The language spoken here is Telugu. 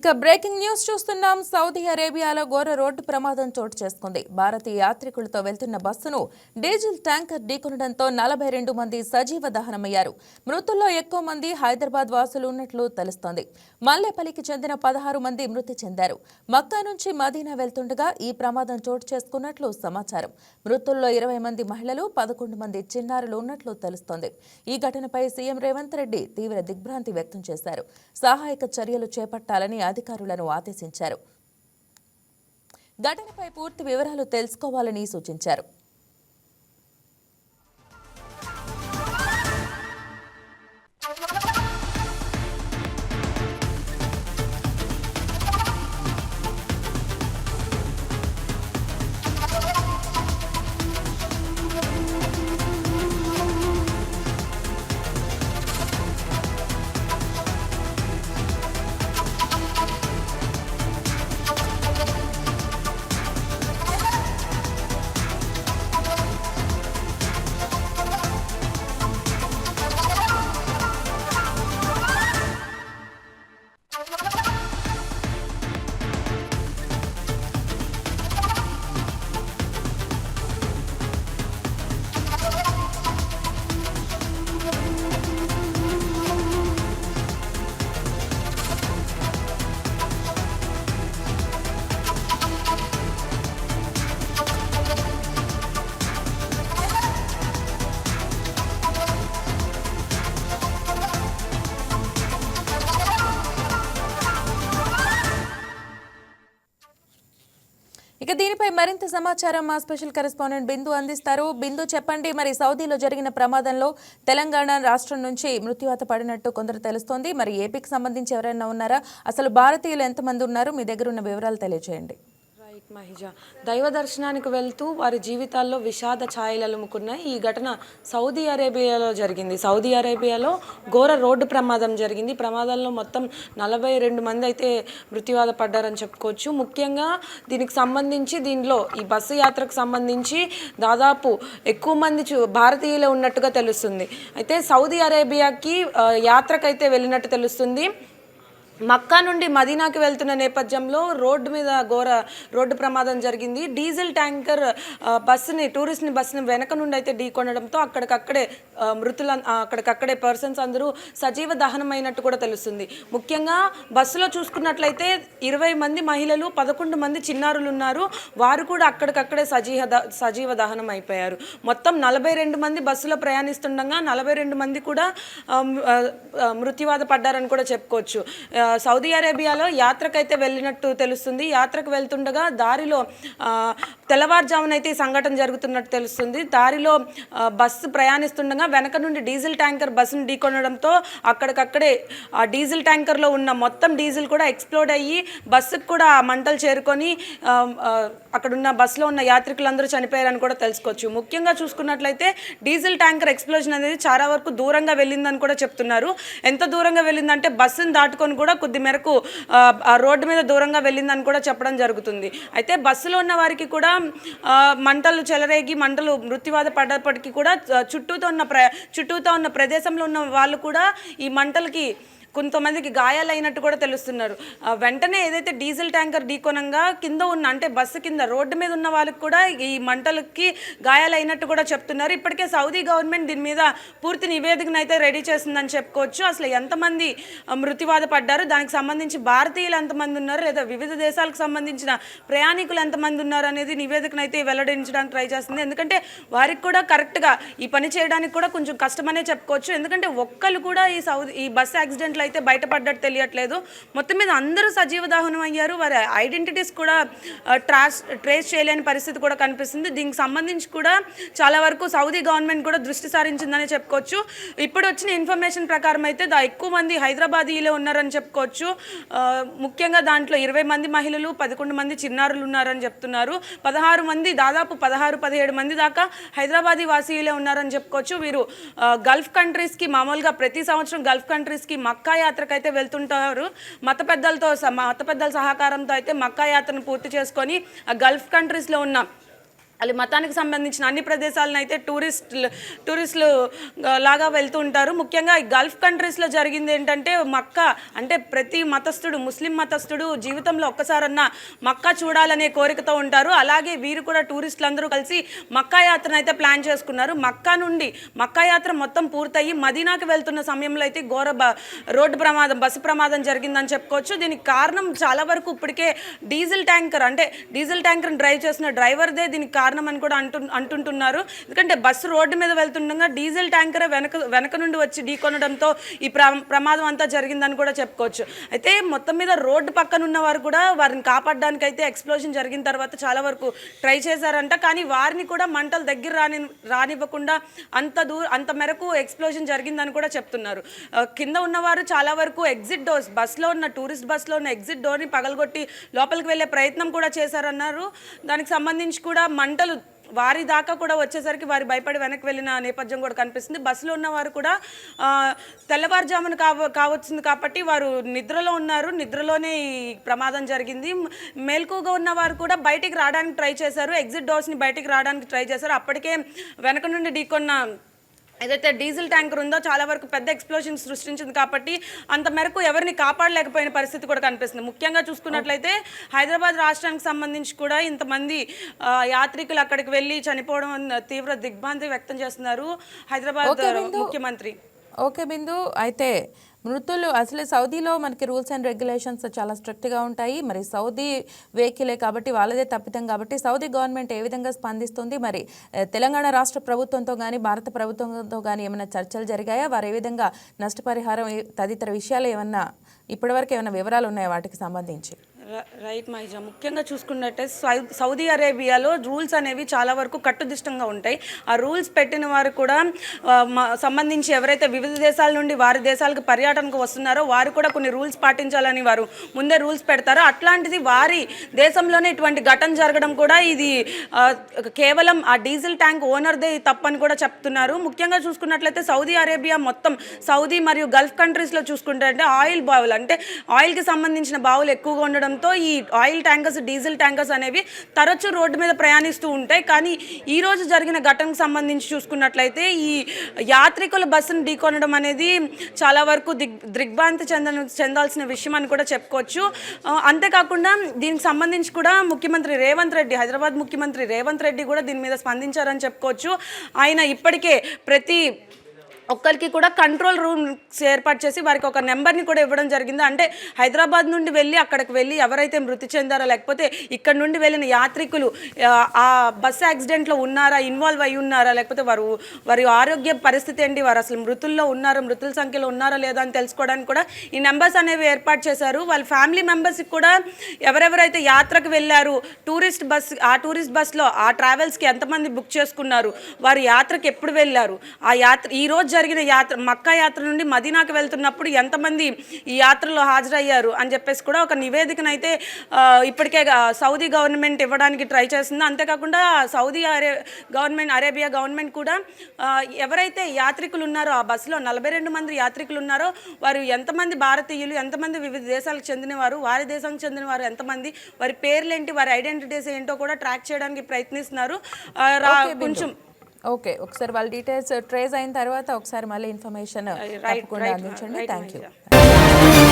ఇక బ్రేకింగ్ న్యూస్ చూస్తున్నాం. సౌదీ అరేబియాలో ఘోర రోడ్డు ప్రమాదం చోటు చేసుకుంది. భారతీయ యాత్రికులతో వెళ్తున్న బస్సును డీజిల్ ట్యాంకర్ ఢీకొనడంతో నలభై రెండు మంది సజీవ దహనమయ్యారు. మృతుల్లో ఎక్కువ మంది హైదరాబాద్ వాసులు ఉన్నట్లు తెలుస్తోంది. మల్లేపల్లికి చెందిన పదహారు మంది మృతి చెందారు. మక్కా నుంచి మదీనా వెళ్తుండగా ఈ ప్రమాదం చోటు చేసుకున్నట్లు సమాచారం. మృతుల్లో ఇరవై మంది మహిళలు పదకొండు మంది చిన్నారులు ఉన్నట్లు తెలుస్తోంది. ఈ ఘటనపై సీఎం రేవంత్ రెడ్డి తీవ్ర దిగ్భ్రాంతి వ్యక్తం చేశారు. సహాయక చర్యలు చేపట్టాలని అధికారులను ఆదేశించారు. ఘటనపై పూర్తి వివరాలు తెలుసుకోవాలని సూచించారు. మరింత సమాచారం మా స్పెషల్ కరెస్పాండెంట్ బిందు అందిస్తారు. బిందు చెప్పండి మరి సౌదీలో జరిగిన ప్రమాదంలో తెలంగాణ రాష్ట్రం నుంచి మృత్యువాత పడినట్టు కొందరు తెలుస్తోంది. మరి ఏపీకి సంబంధించి ఎవరైనా ఉన్నారా? అసలు భారతీయులు ఎంతమంది ఉన్నారు? మీ దగ్గర ఉన్న వివరాలు తెలియజేయండి. మహిజ. దైవ దర్శనానికి వెళ్తూ వారి జీవితాల్లో విషాద ఛాయలముకున్నాయి ఈ ఘటన సౌదీ అరేబియాలో జరిగింది. సౌదీ అరేబియాలో ఘోర రోడ్డు ప్రమాదం జరిగింది. ప్రమాదంలో మొత్తం నలభై రెండు మంది అయితే మృత్యువాత పడ్డారని చెప్పుకోవచ్చు. ముఖ్యంగా దీనికి సంబంధించి దీనిలో ఈ బస్సు యాత్రకు సంబంధించి దాదాపు ఎక్కువ మంది చూ భారతీయులే ఉన్నట్టుగా తెలుస్తుంది. అయితే సౌదీ అరేబియాకి యాత్రకైతే వెళ్ళినట్టు తెలుస్తుంది. మక్కా నుండి మదీనాకి వెళ్తున్న నేపథ్యంలో రోడ్డు మీద ఘోర రోడ్డు ప్రమాదం జరిగింది. డీజిల్ ట్యాంకర్ బస్సుని టూరిస్ట్ని బస్సుని వెనక నుండి అయితే ఢీకొనడంతో అక్కడికక్కడే మృతుల అక్కడికక్కడే పర్సన్స్ అందరూ సజీవ దహనమైనట్టు కూడా తెలుస్తుంది. ముఖ్యంగా బస్సులో చూసుకున్నట్లయితే ఇరవై మంది మహిళలు పదకొండు మంది చిన్నారులు ఉన్నారు వారు కూడా అక్కడికక్కడే సజీవ ద- సజీవ దహనం అయిపోయారు మొత్తం నలభై రెండు మంది బస్సులో ప్రయాణిస్తుండగా నలభై రెండు మంది కూడా మృత్యువాద మృత్యువాత పడ్డారని కూడా చెప్పుకోవచ్చు. సౌదీ అరేబియాలో యాత్రకైతే వెళ్ళినట్టు తెలుస్తుంది. యాత్రకు వెళ్తుండగా దారిలో తెల్లవారుజామునైతే తెల్లవారుజామున అయితే ఈ సంఘటన జరుగుతున్నట్టు తెలుస్తుంది. దారిలో బస్సు ప్రయాణిస్తుండగా వెనక నుండి డీజిల్ ట్యాంకర్ బస్సును ఢీకొనడంతో అక్కడికక్కడే ఆ డీజిల్ ట్యాంకర్లో ఉన్న మొత్తం డీజిల్ కూడా ఎక్స్ప్లోడ్ అయ్యి బస్సుకు కూడా మంటలు చేరుకొని అక్కడున్న బస్సులో ఉన్న యాత్రికులందరూ చనిపోయారని కూడా తెలుసుకోవచ్చు. ముఖ్యంగా చూసుకున్నట్లయితే డీజిల్ ట్యాంకర్ ఎక్స్ప్లోజన్ అనేది చాలా వరకు దూరంగా వెళ్ళిందని కూడా చెప్తున్నారు. ఎంత దూరంగా వెళ్ళిందంటే బస్సును దాటుకొని కూడా కొద్ది మేరకు రోడ్డు మీద దూరంగా వెళ్ళిందని కూడా చెప్పడం జరుగుతుంది. అయితే బస్సులో ఉన్న వారికి కూడా మంటలు చెలరేగి మంటలు మృత్యువాత పడ్డప్పటికీ కూడా చుట్టూతో ఉన్న ప్ర చుట్టూతో ఉన్న ప్రదేశంలో ఉన్న వాళ్ళు కూడా ఈ మంటలకి కొంతమందికి గాయాలైనట్టు కూడా తెలుస్తున్నారు. వెంటనే ఏదైతే డీజిల్ ట్యాంకర్ ఢీకొనంగా కింద ఉన్న అంటే బస్సు కింద రోడ్డు మీద ఉన్న వాళ్ళకి కూడా ఈ మంటలకి గాయాలైనట్టు కూడా చెప్తున్నారు. ఇప్పటికే సౌదీ గవర్నమెంట్ దీని మీద పూర్తి నివేదికను అయితే రెడీ చేసిందని చెప్పుకోవచ్చు. అసలు ఎంతమంది మృతివాద పడ్డారు? దానికి సంబంధించి భారతీయులు ఎంతమంది ఉన్నారు? లేదా వివిధ దేశాలకు సంబంధించిన ప్రయాణికులు ఎంతమంది ఉన్నారు అనేది నివేదికను అయితే వెల్లడించడానికి ట్రై చేస్తుంది. ఎందుకంటే వారికి కూడా కరెక్ట్గా ఈ పని చేయడానికి కూడా కొంచెం కష్టమనే చెప్పుకోవచ్చు. ఎందుకంటే ఒక్కరు కూడా ఈ సౌదీ ఈ బస్ యాక్సిడెంట్లు అయితే బయటపడ్డట్టు తెలియట్లేదు. మొత్తం మీద అందరూ సజీవ దహనం అయ్యారు. వారి ఐడెంటిటీస్ కూడా ట్రాస్ ట్రేస్ చేయలేని పరిస్థితి కూడా కనిపిస్తుంది. దీనికి సంబంధించి కూడా చాలా వరకు సౌదీ గవర్నమెంట్ కూడా దృష్టి సారించిందని చెప్పుకోవచ్చు. ఇప్పుడు వచ్చిన ఇన్ఫర్మేషన్ ప్రకారం అయితే దా ఎక్కువ మంది హైదరాబాదీలో ఉన్నారని చెప్పుకోవచ్చు. ముఖ్యంగా దాంట్లో ఇరవై మంది మహిళలు పదకొండు మంది చిన్నారులు ఉన్నారని చెప్తున్నారు. పదహారు మంది దాదాపు పదహారు పదిహేడు మంది దాకా హైదరాబాదీ వాసీయులే ఉన్నారని చెప్పుకోవచ్చు. వీరు గల్ఫ్ కంట్రీస్కి మామూలుగా ప్రతి సంవత్సరం గల్ఫ్ కంట్రీస్కి మక్క యాత్రకు అయితే వెళ్తుంటారు. మత పెద్దలతో మత పెద్దల సహకారంతో అయితే మక్కా యాత్రను పూర్తి చేసుకొని ఆ గల్ఫ్ కంట్రీస్లో ఉన్న వాళ్ళు మతానికి సంబంధించిన అన్ని ప్రదేశాలను అయితే టూరిస్టులు టూరిస్టులు లాగా వెళ్తూ ఉంటారు. ముఖ్యంగా ఈ గల్ఫ్ కంట్రీస్లో జరిగింది ఏంటంటే మక్కా అంటే ప్రతి మతస్థుడు ముస్లిం మతస్థుడు జీవితంలో ఒక్కసారన్నా మక్కా చూడాలనే కోరికతో ఉంటారు. అలాగే వీరు కూడా టూరిస్టులు అందరూ కలిసి మక్కా యాత్రను అయితే ప్లాన్ చేసుకున్నారు. మక్కా నుండి మక్కా యాత్ర మొత్తం పూర్తయి మదీనాకి వెళ్తున్న సమయంలో అయితే ఘోర బ- రోడ్డు ప్రమాదం బస్సు ప్రమాదం జరిగిందని చెప్పుకోవచ్చు. దీనికి కారణం చాలా వరకు ఇప్పటికే డీజిల్ ట్యాంకర్ అంటే డీజిల్ ట్యాంకర్ డ్రైవ్ చేసిన డ్రైవర్దే దీనికి కారణం. కారణం అని కూడా అంటు అంటుంటున్నారు. ఎందుకంటే బస్సు రోడ్డు మీద వెళ్తుండగా డీజిల్ ట్యాంకర్ వెనక వెనక నుండి వచ్చి ఢీకొనడంతో ఈ ప్రమాదం అంతా జరిగిందని కూడా చెప్పుకోవచ్చు. అయితే మొత్తం మీద రోడ్డు పక్కన ఉన్న వారు కూడా వారిని కాపాడడానికి అయితే ఎక్స్ప్లోజన్ జరిగిన తర్వాత చాలా వరకు ట్రై చేశారంట. కానీ వారిని కూడా మంటలు దగ్గర రాని రానివ్వకుండా అంత దూర అంత మేరకు ఎక్స్ప్లోజన్ జరిగిందని కూడా చెప్తున్నారు. కింద ఉన్నవారు చాలా వరకు ఎగ్జిట్ డోర్స్ బస్సులో ఉన్న టూరిస్ట్ బస్సులో ఉన్న ఎగ్జిట్ డోర్ని పగలగొట్టి లోపలికి వెళ్ళే ప్రయత్నం కూడా చేశారన్నారు. దానికి సంబంధించి కూడా మంట మంటలు వారి దాకా కూడా వచ్చేసరికి వారి భయపడి వెనక్కి వెళ్ళిన నేపథ్యం కూడా కనిపిస్తుంది. బస్సులో ఉన్నవారు కూడా తెల్లవారుజామున కావ కావచ్చింది కాబట్టి వారు నిద్రలో ఉన్నారు. నిద్రలోనే ఈ ప్రమాదం జరిగింది. మేల్కుగా ఉన్న వారు కూడా బయటికి రావడానికి ట్రై చేశారు. ఎగ్జిట్ డోర్స్ని బయటికి రావడానికి ట్రై చేశారు. అప్పటికే వెనక నుండి ఢీకొన్న ఏదైతే డీజిల్ ట్యాంకర్ ఉందో చాలా వరకు పెద్ద ఎక్స్ప్లోషన్ సృష్టించింది కాబట్టి అంత మేరకు ఎవరిని కాపాడలేకపోయిన పరిస్థితి కూడా కనిపిస్తుంది. ముఖ్యంగా చూసుకున్నట్లయితే హైదరాబాద్ రాష్ట్రానికి సంబంధించి కూడా ఇంతమంది యాత్రికులు అక్కడికి వెళ్ళి చనిపోవడం తీవ్ర దిగ్భ్రాంతి వ్యక్తం చేస్తున్నారు హైదరాబాద్ ముఖ్యమంత్రి. ఓకే బిందు. అయితే మృతులు అసలు సౌదీలో మనకి రూల్స్ అండ్ రెగ్యులేషన్స్ చాలా స్ట్రిక్ట్గా ఉంటాయి. మరి సౌదీ వెహికలే కాబట్టి వాళ్ళదే తప్పితం కాబట్టి సౌదీ గవర్నమెంట్ ఏ విధంగా స్పందిస్తుంది? మరి తెలంగాణ రాష్ట్ర ప్రభుత్వంతో కానీ భారత ప్రభుత్వంతో కానీ ఏమైనా చర్చలు జరిగాయా? వారు ఏ విధంగా నష్టపరిహారం తదితర విషయాలు ఏమన్నా ఇప్పటివరకు ఏమైనా వివరాలు ఉన్నాయా? వాటికి సంబంధించి. రైట్ మైజా. ముఖ్యంగా చూసుకున్నట్టే సౌ- సౌదీ అరేబియాలో రూల్స్ అనేవి చాలా వరకు కట్టుదిష్టంగా ఉంటాయి. ఆ రూల్స్ పెట్టిన వారు కూడా సంబంధించి ఎవరైతే వివిధ దేశాల నుండి వారి దేశాలకు పర్యటనకు వస్తున్నారో వారు కూడా కొన్ని రూల్స్ పాటించాలని వారు ముందే రూల్స్ పెడతారో. అట్లాంటిది వారి దేశంలోనే ఇటువంటి ఘటన జరగడం కూడా ఇది కేవలం ఆ డీజిల్ ట్యాంక్ ఓనర్దే తప్పని కూడా చెప్తున్నారు. ముఖ్యంగా చూసుకున్నట్లయితే సౌదీ అరేబియా మొత్తం సౌదీ మరియు గల్ఫ్ కంట్రీస్లో చూసుకుంటే అంటే ఆయిల్ బావులు అంటే ఆయిల్కి సంబంధించిన బావులు ఎక్కువగా ఉండడం ఉండడంతో ఈ ఆయిల్ ట్యాంకర్స్ డీజిల్ ట్యాంకర్స్ అనేవి తరచూ రోడ్డు మీద ప్రయాణిస్తూ ఉంటాయి. కానీ ఈరోజు జరిగిన ఘటనకు సంబంధించి చూసుకున్నట్లయితే ఈ యాత్రికుల బస్సును ఢీకొనడం అనేది చాలా వరకు దిగ్ దిగ్భ్రాంతి చెంద చెందాల్సిన విషయం అని కూడా చెప్పుకోవచ్చు. అంతేకాకుండా దీనికి సంబంధించి కూడా ముఖ్యమంత్రి రేవంత్ రెడ్డి హైదరాబాద్ ముఖ్యమంత్రి రేవంత్ రెడ్డి కూడా దీని మీద స్పందించారని చెప్పుకోవచ్చు. ఆయన ఇప్పటికే ప్రతి ఒక్కరికి కూడా కంట్రోల్ రూమ్స్ ఏర్పాటు చేసి వారికి ఒక నెంబర్ని కూడా ఇవ్వడం జరిగింది. అంటే హైదరాబాద్ నుండి వెళ్ళి అక్కడికి వెళ్ళి ఎవరైతే మృతి చెందారో లేకపోతే ఇక్కడ నుండి వెళ్ళిన యాత్రికులు ఆ, బస్సు బస్ యాక్సిడెంట్లో ఉన్నారా ఇన్వాల్వ్ అయి ఉన్నారా లేకపోతే వారు వారి ఆరోగ్య పరిస్థితి ఏంటి వారు అసలు మృతుల్లో ఉన్నారా మృతుల సంఖ్యలో ఉన్నారా లేదా అని తెలుసుకోవడానికి కూడా ఈ నెంబర్స్ అనేవి ఏర్పాటు చేశారు. వాళ్ళ ఫ్యామిలీ మెంబర్స్కి కూడా ఎవరెవరైతే యాత్రకు వెళ్ళారు టూరిస్ట్ బస్ ఆ టూరిస్ట్ బస్లో ఆ ట్రావెల్స్కి ఎంతమంది బుక్ చేసుకున్నారు వారు యాత్రకు ఎప్పుడు వెళ్ళారు ఆ యాత్ర ఈ రోజు జరిగిన యాత్ర మక్కా యాత్ర నుండి మదీనాకి వెళ్తున్నప్పుడు ఎంతమంది ఈ యాత్రలో హాజరయ్యారు అని చెప్పేసి కూడా ఒక నివేదికనైతే ఇప్పటికే సౌదీ గవర్నమెంట్ ఇవ్వడానికి ట్రై చేస్తుంది. అంతేకాకుండా సౌదీ అరే గవర్నమెంట్ అరేబియా గవర్నమెంట్ కూడా ఎవరైతే యాత్రికులు ఉన్నారో ఆ బస్సులో నలభై రెండు మంది యాత్రికులు ఉన్నారో వారు ఎంతమంది భారతీయులు ఎంతమంది వివిధ దేశాలకు చెందినవారు వారి దేశానికి చెందిన వారు ఎంతమంది వారి పేర్లేంటి వారి ఐడెంటిటీస్ ఏంటో కూడా ట్రాక్ చేయడానికి ప్రయత్నిస్తున్నారు. కొంచెం ఓకే ఒకసారి వాళ్ళ డీటెయిల్స్ ట్రేస్ అయిన తర్వాత ఒకసారి మళ్ళీ ఇన్ఫర్మేషన్ అందించండి. Thank you.